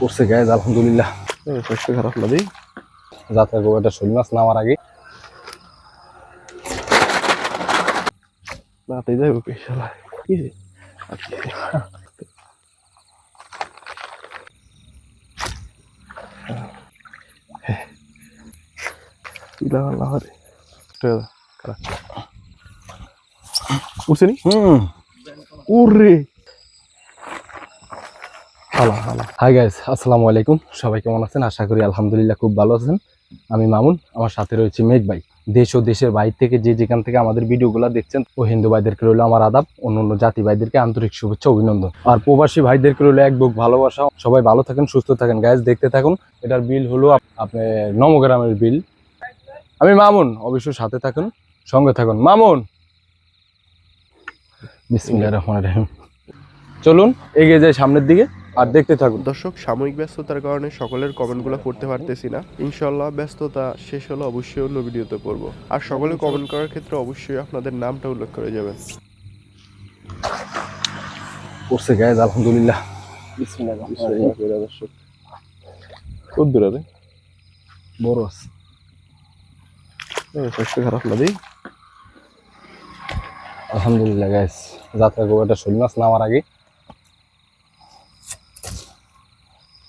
করছে গ্যাস আলহামদুলিল্লাহ। শস্য খারাপ না দিই। যাত্রা করব শোল মাছ নামার আগে। নাতে যাইব কি কি রে? ইলা আল্লাহ রে। খারাপ উঠছেনি হুম। ওরে হালা হালা হাই গাইস আসসালামু আলাইকুম। সবাই কেমন আছেন? আশা করি আলহামদুলিল্লাহ খুব ভালো আছেন। আমি মামুন, আমার সাথে রয়েছে মেঘ ভাই। দেশ ও দেশের বাইরে থেকে যে যেখান থেকে আমাদের ভিডিওগুলো দেখছেন, ও হিন্দু ভাইদেরকে রইল আমার আদাব অন্য অন্য জাতি ভাইদেরকে আন্তরিক শুভেচ্ছা, অভিনন্দন। আর প্রবাসী ভাইদেরকে রইল এক বুক ভালোবাসা। সবাই ভালো থাকেন, সুস্থ থাকেন। গাইস দেখতে থাকুন। এটার বিল হলো আপ- আপনার নমগ্রামের বিল। আমি মামুন, অবশ্যই সাথে থাকুন, সঙ্গে থাকুন। মামুন! বিসমিল্লাহির রহমানির রহিম। চলুন, এগিয়ে যাই সামনের দিকে। আর দেখতে থাকুন। দর্শক সাময়িক ব্যস্ততার কারণে সকলের কমেন্টগুলো পড়তে পারতেছি না। ইনশাল্লাহ ব্যস্ততা শেষ হলে অবশ্যই অন্য ভিডিওতে পড়ব। আর সকলে কমেন্ট করার ক্ষেত্রে অবশ্যই আপনাদের নামটা উল্লেখ করে যাবেন। করছে গাইজ আলহামদুলিল্লাহ। দর্শক। খুব দূরে রে বড় আছে। শস্য খারাপ না দিই আলহামদুলিল্লাহ গাইজ যাত্রা করব একটা শোল মাছ নামার আগে।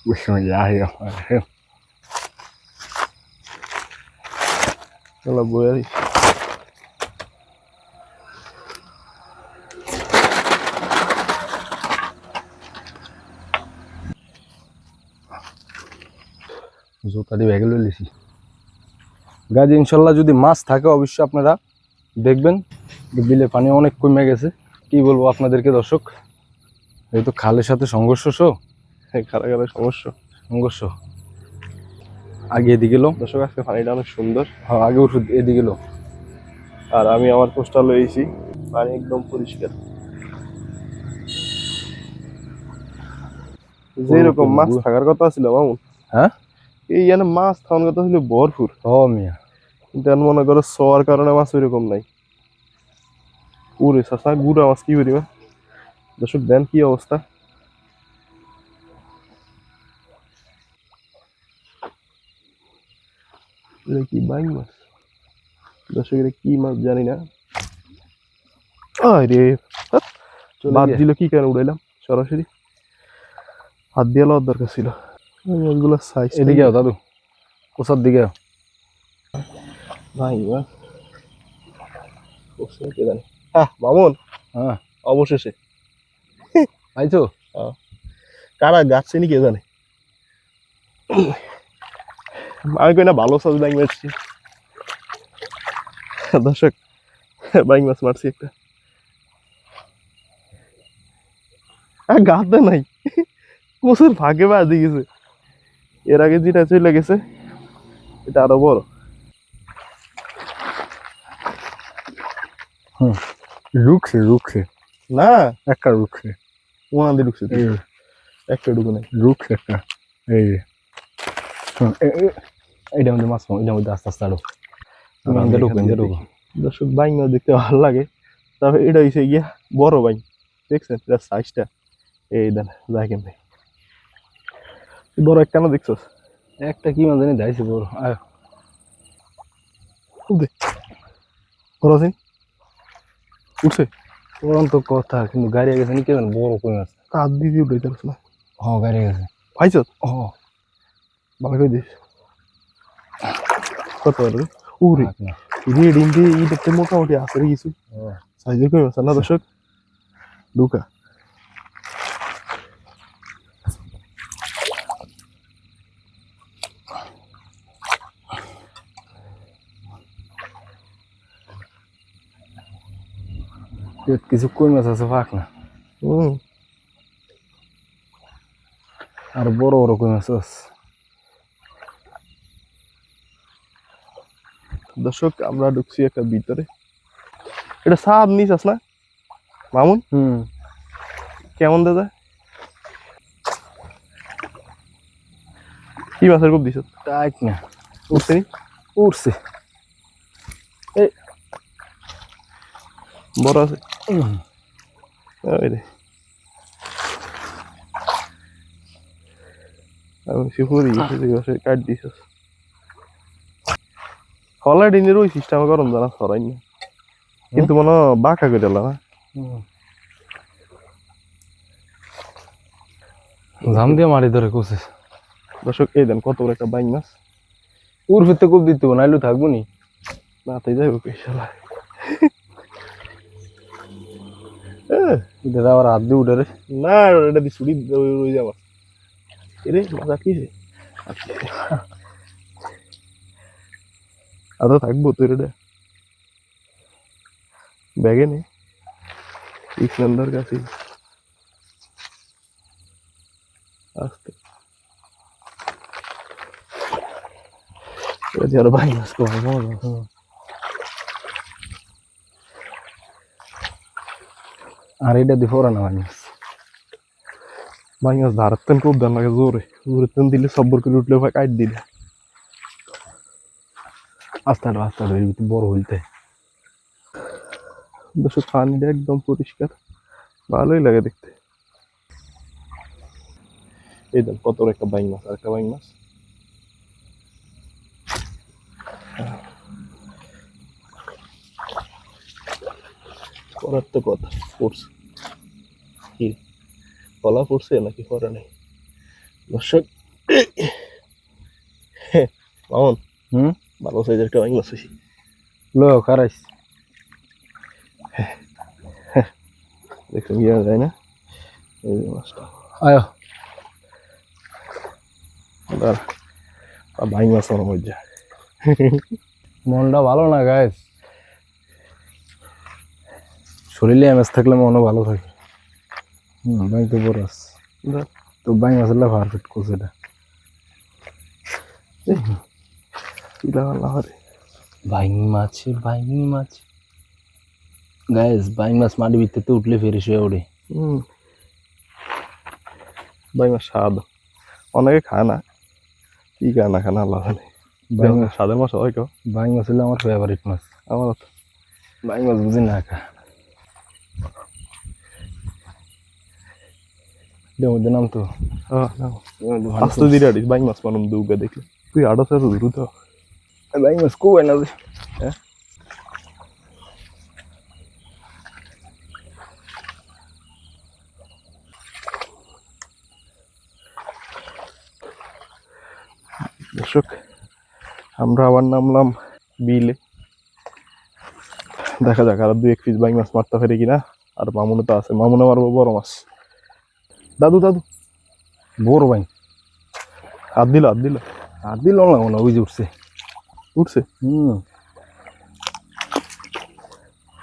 বিসমিল্লাহির রহমানির রহিম। চলো বই জুতা দিয়ে ব্যাগে লিছি গাছ ইনশাল্লাহ যদি মাছ থাকে, অবশ্যই আপনারা দেখবেন। বিলে পানি অনেক কমে গেছে। কি বলব আপনাদেরকে, দর্শক? এই তো খালের সাথে সংঘর্ষ খারাপ খারাপ সমস্যা। সংঘর্ষ আগে এদিকে এলো। দর্শক আজকে পানিটা অনেক সুন্দর। হ্যাঁ আগে ওষুধ এদিকে এলো। আর আমি আমার পোস্টার লয়েছি পানি একদম পরিষ্কার। যেরকম মাছ থাকার কথা ছিল মামুন হ্যাঁ? এই জানে মাছ থাকার কথা ছিল ভরপুর। ও মিয়া। কিন্তু এখন মনে করো শোয়ার কারণে মাছ ওইরকম নাই। পুরে চাষা গুড়া মাছ কি করিবা? দর্শক দেন কি অবস্থা? এটা কি বাইং মাছ? দর্শক এটা কি মাছ জানি না। আরে চলে বাদ দিল কি কেন উড়াইলাম? সরাসরি। হাত দিয়ে লওয়ার দরকার ছিল। মাছগুলো সাইজ এদিকে আও দাদু কোসার দিকে আও। ভাই জানে? হ্যাঁ মামুন। হ্যাঁ। অবশেষে। পাইছো? কারা গাচ্ছে নি কে জানে? আমি কই না ভালো সাজ ব্যাং মারছি দর্শক ব্যাং মাছ মারছি একটা। আর গাতে নাই। কোসের ভাগে বা গেছে এর আগে যেটা চলে গেছে এটা আরও বড়। রুখছে রুখছে। না? একটা রুখছে। ওখান দিয়ে ঢুকছে একটা ঢুকে নাই। রুখছে একটা। এই যে। হুম, এ- এ- এইটার মধ্যে মাছ পাবো, এটার মধ্যে আস্তে আস্তে আরও ঢুকো ঢুকো দর্শক বাইং মাছ দেখতে ভালো লাগে। তবে এটা হইছে গিয়া বড় বাইং দেখছেন? এটা সাইজটা এই দেন যায় কেমনে বড় একটা না দেখছস? একটা কি মাছ জানি দাইছে বড়। আয়, বড় আছে উঠছে। কথা কিন্তু গাড়ি গেছে নি কেমন বড় কই মাছ। উঠাইতে না। হ গাড়ি গেছে পাইছ ও ভালো করে দিস। কত বড় রে? উরে থাক না। রেড ইন্ডি এই দেখতে মোটামুটি আছে রে কিছু ও, সাইজের কই মাছ না দর্শক ঢুকা এ কিছু কই মাছ আছে ফাঁক না হুম আর বড় বড় কই মাছ আছে দর্শক আমরা ঢুকছি একটা ভিতরে। এটা সাপ নিস আস না? মামুন? হুম। কেমন দাদা? কি মাছের খুব দিছ? টাইট না। উঠছে নি? উঠছে। বড় আছে। ওই রে। আমি গেছে কাট দিছিস হলা ডিনের ওই সিস্টেম করুন জানা সরাই না কিন্তু মনে বাঁকা করে না। জাম দিয়ে মারি ধরে কুসে দর্শক এই দেন কত বড় একটা বাইক মাছ। উর ফিরতে খুব দিতে নাইলু থাকব নি। না তাই যাইব কি শালা এটা আবার হাত দিয়ে উঠে রে। না এটা দি ছুরি রয়ে যাওয়া এরে মাথা কি আদা থাকব তোর এটা ব্যাগে নে। ইসলান্দার কাছে। আস্তে। আরও ভাই মাছ কমে মজা আর এটা দিয়ে ফোরা না ভাই ভাই মাছ ধারাতেন খুব দাম লাগে জোরে। জোরে দিলে সব্বর করে উঠলে ভাই কাট দিলে। আস্তে আস্তে হাঁটো এর বড় হইতে দর্শক পানিটা একদম পরিষ্কার। ভালোই লাগে দেখতে। এই দেখ কত একটা বাইং মাছ আর একটা বাইং মাছ। করার তো কথা পড়ছে কি? কলা পড়ছে নাকি করা নেই? দর্শক মামন। হুম? ভালো সাইজের একটা বাইং মাছ হয়েছি লো খারাইস। দেখুন ইয়ে যায় না। এই মাছটা। আয়ো। এবার বাইং মাছ আমার মধ্যে। মনটা ভালো না গাইস শরীরে এমএস থাকলে মনও ভালো থাকে। হুম বাই তো বড় আছে। তো বাই মাসাল্লা পারফেক্ট করছে এটা আল্লাহ রে। বাইং মাছ বাইং মাছ। গাইস বাইং মাছ মাটির ভিতরে উঠলে ফেরে শুয়ে হুম। বাইং মাছ স্বাদ। অনেকে খায় না। কি খায় না খায় না আল্লাহ জানে। বাইং মাছ স্বাদের মাছ হয় কেউ? বাইং মাছ হলো আমার ফেভারিট মাছ। আমার তো। বাইং মাছ বুঝি না খা। মধ্যে নাম তো। হ্যাঁ, নাও। আস্তে ধীরে আড়িস বাইং মাছ মানুষ দুগে দেখলে। তুই আড়ো সাথে দ্রুত বাইং মাছ খুব না যে দর্শক, আমরা আবার নামলাম বিলে। দেখা যাক, আর দুই এক পিস বাইং মাছ মারতে পারি কিনা। আর মামুনে তো আছে মামুনে মারবো, বড় মাছ। দাদু দাদু। বড় বাইং হাত দিল হাত দিল। আর দিল না ওই যে উঠছে। উঠছে? হুম।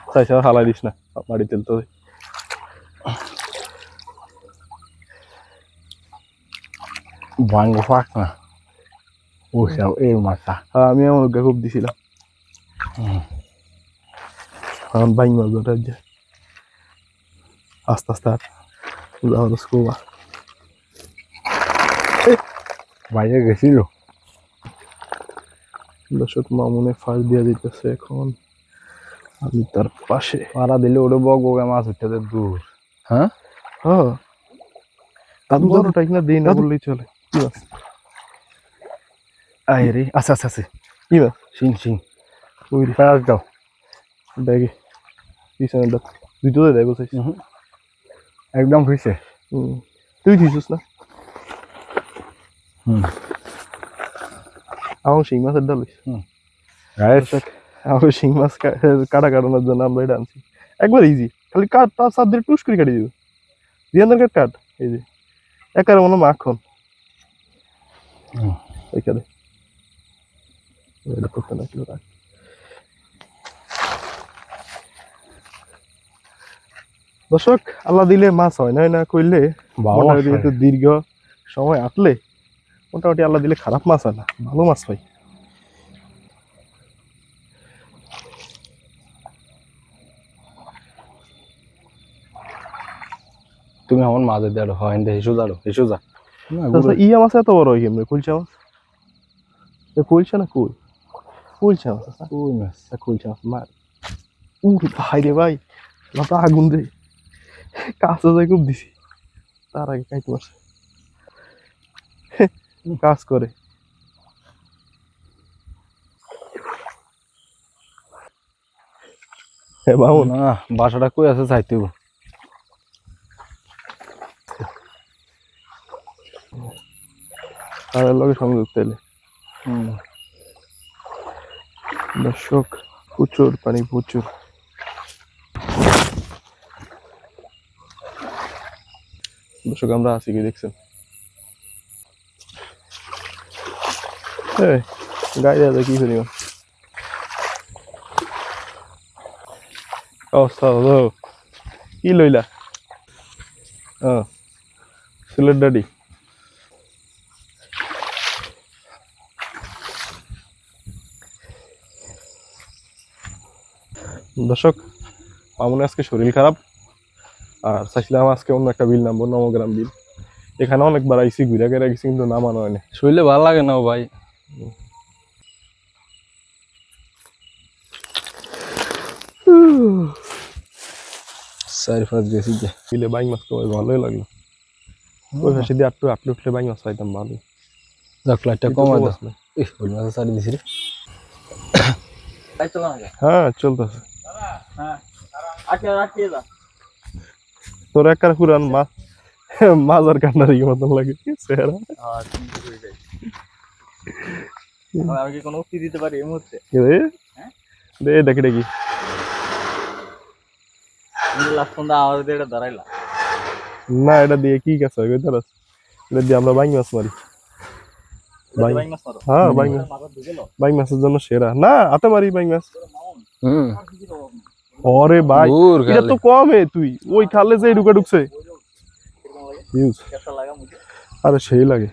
তাই ছাড়া হালাই দিস না বাড়ি তেল তো। বাইং ফাঁক না। ও সব এই মাছটা হ্যাঁ আমি আমার খুব দিছিলাম। এখন বাইং মাছ ধরার যে। আস্তে আস্তে আর যাওয়ার স্কুবা। বাইরে গেছিল? দর্শক মামুনে ফাঁস দিয়ে দিতেছে এখন। আমি তার পাশে। মারা দিলে ওটা বক বকে মাছ উঠতে দূর। হ্যাঁ? হ্যাঁ দাদু দাদুটা কিনা দিই না দাদু। বললেই চলে। কি মাছ আয় রে আচ্ছা আচ্ছা আচ্ছা কি মাছ সিং সিং ওই ফেরাস দাও। ব্যাগে। পিছনে দাও দুটো দেয় বলছিস। একদম হয়েছে হুম। তুই দিছিস না? হুম। আমার শিং মাছের ডালিস গাইস আমার শিং মাছ কাটা কাটানোর জন্য আমরা এটা আনছি। একবার ইজি খালি কাঠ তার সাত দিয়ে টুস করে কাটি দিব। দিয়ানের কাট কাট। এই যে একারে মনে মাখন। করতে না কিলো রাখ। দর্শক আল্লাহ দিলে মাছ হয় না না করলে দীর্ঘ সময় আটলে মোটামুটি আল্লাহ দিলে খারাপ মাছ হয় না ভালো মাছ হয় তুমি আমার মাঝে দেড় হয় হিসু যাড়ো হিসু যা আচ্ছা ইয়া মাছ এত বড় হয় কেমনে কুলচা মাছ? এ কুলচা না কুল? কুলচা মাছ আচ্ছা, ওই মাছ। এ কুলচা মাছ মার। ভাই রে ভাই মাথা আগুন রে কাঁচা যাই খুব দিছি। তার আগে খাইতে পারছে কাজ করে। হ্যাঁ মামুন না বাসাটা কই আছে চাইতে তাদের লগে সংযুক্ত এলে দর্শক প্রচুর পানি প্রচুর। দর্শক আমরা আছি কি দেখছেন? এই, গাড়ি আছে কি করিব অবস্থা হলো কি লইলা? ও সিলেট ডাডি দর্শক মামুনের আজকে শরীর খারাপ আর চাইছিলাম আজকে অন্য একটা বিল নামবো নবগ্রাম বিল। এখানে অনেকবার আইসি ঘুরে গেড়ে গেছি কিন্তু নামানো হয়নি। শরীরে ভালো লাগে না ভাই। চারি পাঁচ গেছি যে বিলে বাইক মাছ তো ভালোই লাগল। ওই ভাষা দিয়ে আটটু আটটু উঠলে বাইক মাছ পাইতাম ভালো যাক লাইটটা দাও মাছ ওই মাছ চারি দিছি রে হ্যাঁ চলতেছে। তোর একটা পুরান মাছ মাজার কান্নারি মতন লাগে। চেহারা আমি কি কোনো উক্তি দিতে পারি এই মুহূর্তে? দে দেখি দেখি। লাস্ট আওয়াজ দিয়ে এটা দাঁড়াইলা না এটা দিয়ে কি কাজ হয়? কইতে পারছ? এটা দিয়ে আমরা বাইক মাছ মারি। হ্যাঁ মাছ। মাছের জন্য সেরা। না হাতে মারি মাছ। হুম। ওরে ভাই এটা তো কম তুই। ওই খালে যে ঢুকে ঢুকছে। ইউজ কেসা লাগা মুঝে আরে সেই লাগে।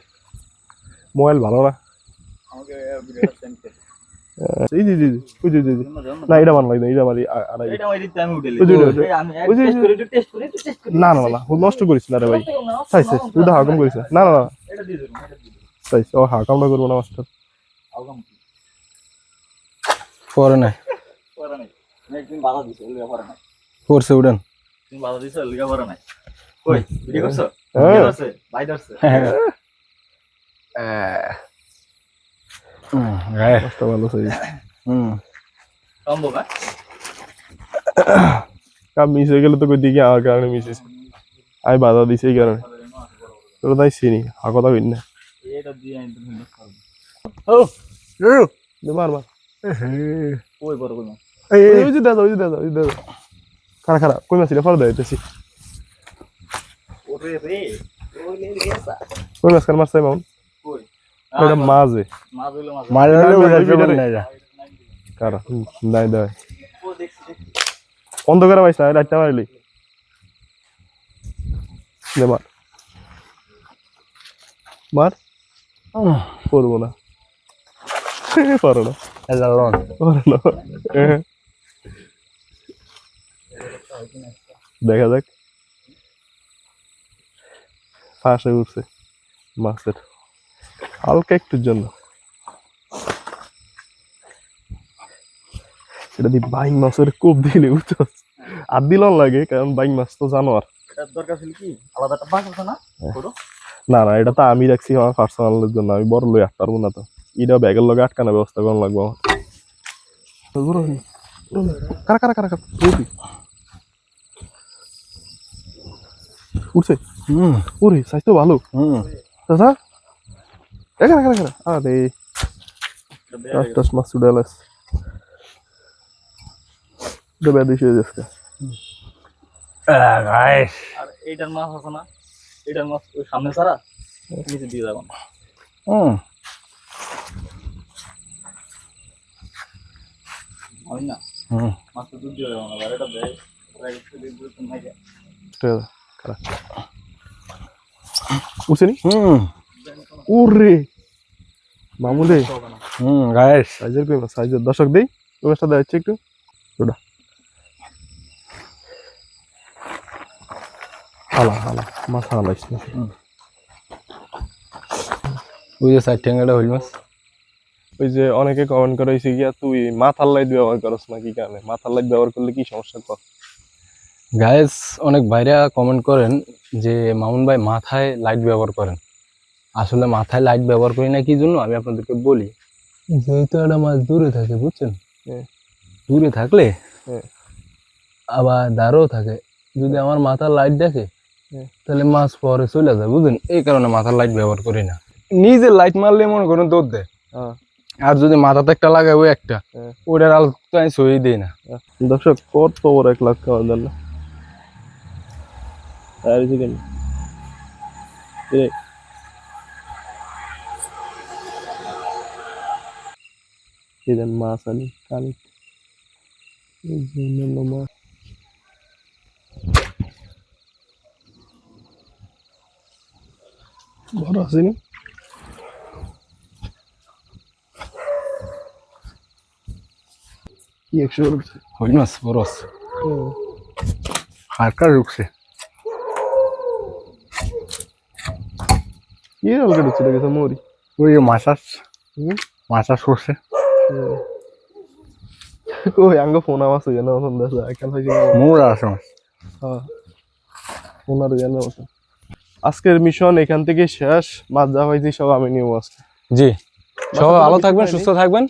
মোবাইল ভালো না আমাকে ভিডিওটা সেন্ড করে এই জি জি জি ওই জি জি জি। না এটা ভালো লাগে না এটা মারি আ- আড়াই। এটা আমি দিতে আমি উঠে ওই আমি টেস্ট করি টেস্ট করি টেস্ট করি। না না না, না নষ্ট করিস না রে ভাই। সাইজ সাইজ তুই তো হাকম করিস না। না না না এটা দিয়ে দেবো এটা দিয়ে দেবো সাইজ ও হাকামটা না মাস্টার। আলগাম পরে নাই। পরে নাই। নাই তুমি বাধা দিছো লিগা পরে নাই। পড়ছে উড়ান। তুমি বাধা দিছো লিগা পরে নাই। কই ভিডিও করছ? হ্যাঁ। ভিডিও করছে? ভাই ধরছে? গায়ে। মাছটা ভালো সাইজ হুম সম্ভব হ্যাঁ কাপ মিস হয়ে গেলে তো কই দিকে আমার কারণে মিস হয়েছে আমি বাধা দিছি এই কারণে তোর তাই চিনি হা কথা কই না এটা দিয়ে আমি তুমি মিস করব দে মার মার ওই বড় কই মাছ এই, এই, ওই যে দাদা ওই যে দাদা ওই যে দাদা খারা খারা কই মাছ রে ফর দাইতেছি ওরে রে ওই লে গেছা কই মাছ কার মাছ চাই মাউন ওটা মাঝে মারি না, হলে যা। কারা নাই দাই ও দেখছি দেখছি অন্ধকারে পাইছ না রাতটা মারিলি দে মার মার করব না পারো না। দেখা যাক ফাঁসে উঠছে মাছের হালকা একটুর জন্য এটা দিয়ে বাইং মাছের কোপ দিলে বুঝছ? আর দিলন লাগে কারণ বাইং মাছ তো জানোয়ার। দরকার ছিল কি? আলাদা একটা বাস আছে না? না না এটা তো আমি রাখছি আমার পার্সোনালের জন্য আমি বড় লই আটটার না তো। এটা ব্যাগের লগে আটকানোর ব্যবস্থা করা লাগবো আমার। কারা কারা কারা কারা? উঠছে? হুম। ওরে সাইজ তো ভালো। হুম। দাদা এখানে এখানে এখানে আরে এটা বেয়া হয়ে টাস মাছ উড়ালাস এটা বেদ হয়ে যাচ্ছে। আর এইটার মাছ আছে না এইটার মাছ ওই সামনে ছাড়া নিচে দিয়ে যাব না হুম হয় না হুম মাছ তো দুধ দিয়ে যাব না আর এটা দেয় উঠছে নি হুম ওরে মামুলে। হুম গায়েস সাইজের কই সাইজের। দর্শক দেই ওই দেওয়া হচ্ছে একটু। ওটা। হালা হালা মাছ হালাইস না ওই যে সাইড ট্যাঙ্গাটা হইল মাছ। ওই যে অনেকে কমেন্ট করে হয়েছে গিয়া তুই মাথার লাইট ব্যবহার করস না কি কারণে? মাথার লাইট ব্যবহার করলে কি সমস্যা কর গায়েস অনেক ভাইরা কমেন্ট করেন যে মামুন ভাই মাথায় লাইট ব্যবহার করেন। আসলে মাথায় লাইট ব্যবহার করি না কি জন্য? আমি আপনাদেরকে বলি। যেহেতু একটা মাছ দূরে থাকে বুঝছেন? হ্যাঁ। দূরে থাকলে হ্যাঁ। আবার দাঁড়ও থাকে। যদি আমার মাথার লাইট দেখে হ্যাঁ। তাহলে মাছ পরে চলে যায় বুঝলেন এই কারণে মাথার লাইট ব্যবহার করি না। নিজে লাইট মারলে মনে করুন দৌড় দেয়। আর যদি মাথাতে একটা লাগায় ওই একটা। ওটার আলো তো আমি সই দিই না দর্শক কত বড় এক লাখ খাওয়া দাম আর চিকেন ইদেন মাছ আনি কানি এই যে অন্যান্য মাছ বড় আছে নি কি একশো রুপছে হই মাছ বড় আছে হারকার রুখছে কি অলরেডি ঢুকছে দেখেছ মরি কই আঙ্গ ফোন আওয়াজ হয়ে না ফোন দাস একাল হয়ে গেল মোর আসে হ্যাঁ। ফোন আর জানা ওটা আজকের মিশন এখান থেকে শেষ মাছ যা হয়েছে সব আমি নিয়ে আজকে। জি। সবাই ভালো থাকবেন সুস্থ থাকবেন।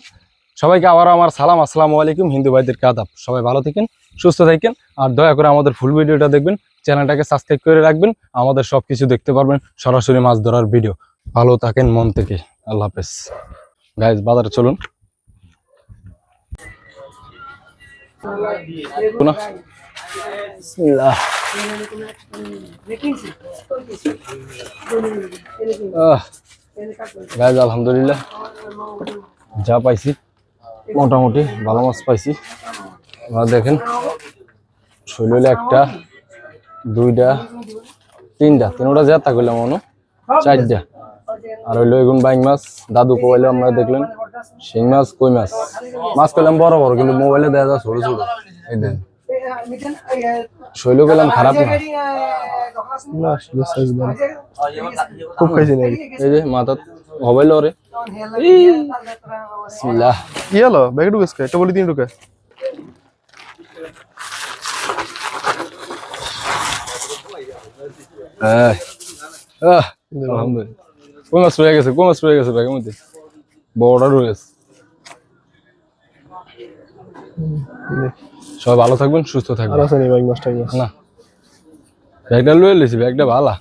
সবাইকে আবার আমার সালাম আসসালামু আলাইকুম। হিন্দু ভাইদেরকে আদাব? সবাই ভালো থাকেন সুস্থ থাকেন। আর দয়া করে আমাদের ফুল ভিডিওটা দেখবেন চ্যানেলটাকে সাবস্ক্রাইব করে রাখবেন। আমাদের সব কিছু দেখতে পারবেন সরাসরি মাছ ধরার ভিডিও ভালো থাকেন মন থেকে। আল্লাহ হাফেজ। গাইজ বাজারে চলুন। আলহামদুলিল্লাহ। যা পাইছি, মোটামুটি ভালো মাছ পাইছি। দেখেন, শৈল একটা, দুইটা, তিনটা। তিনটা যা তা মনে চারটা। আর হইল এগুন বাইং মাছ, দাদু কোবাইলে আমরা দেখলেন। শিং মাছ কই মাছ মাছ করলাম বড় বড় কিন্তু মোবাইলে দেখা যায় ছোট ছোট এই দেন শৈল করলাম খারাপ না না আসলে সাইজ দাম খুব খাইছি নাকি? এই যে মাথা হবাইল রে বিসমিল্লাহ কি হলো? ব্যাগে ঢুকেছে একটা বলি তিন ঢুকে আহ, আহ, আলহামদুলিল্লাহ। কই মাছ রয়ে গেছে কই মাছ রয়ে গেছে ব্যাগের মধ্যে বড়টা রয়ে গেছে সবাই ভালো থাকবেন সুস্থ আর থাকবেন আছে নি বাইক মাছ না। ব্যাগটা লয়ে লেছি ব্যাগটা ভালা।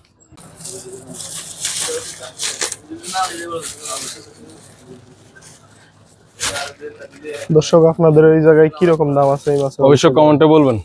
দর্শক আপনাদের এই জায়গায় কি রকম দাম আছে এই মাছের? অবশ্যই কমেন্টে বলবেন।